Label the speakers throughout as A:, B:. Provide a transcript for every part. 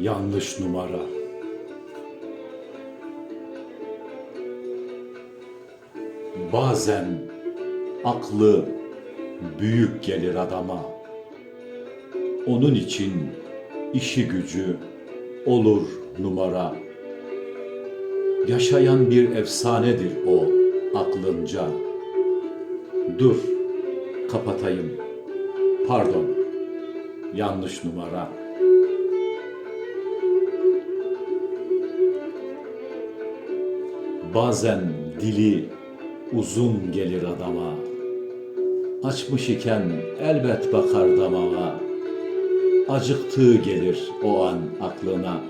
A: Yanlış numara. Bazen aklı büyük gelir adama. Onun için işi gücü olur numara. Yaşayan bir efsanedir o aklınca. Dur, kapatayım. Pardon, yanlış numara. Bazen dili uzun gelir adama. Açmış iken elbet bakar damağa. Acıktığı gelir o an aklına.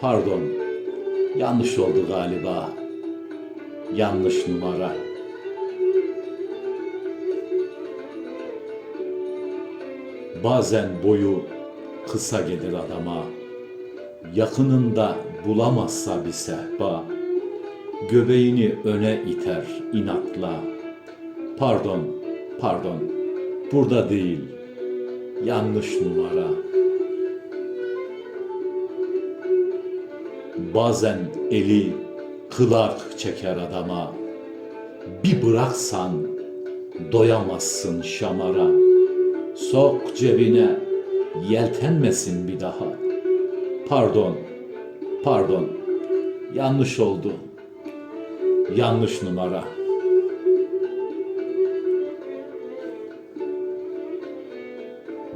A: Pardon, yanlış oldu galiba. Yanlış numara. Bazen boyu kısa gelir adama. Yakınında bulamazsa bir sehpa. Göbeğini öne iter inatla. Pardon, pardon, burada değil. Yanlış numara. Bazen eli kılak çeker adama. Bir bıraksan doyamazsın şamara. Sok cebine yeltenmesin bir daha. Pardon, pardon, yanlış oldu. Yanlış numara.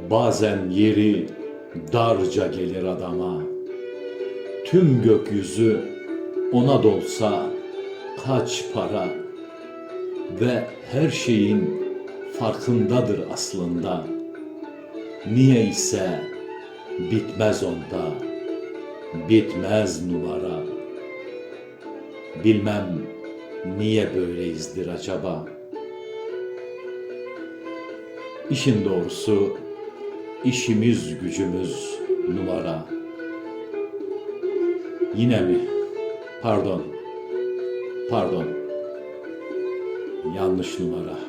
A: Bazen yeri darca gelir adama. Tüm gökyüzü ona dolsa kaç para ve her şeyin farkındadır aslında. Niye ise bitmez onda, bitmez numara. Bilmem niye böyleyizdir acaba. İşin doğrusu işimiz gücümüz numara. Yine mi? Pardon. Pardon. Yanlış numara.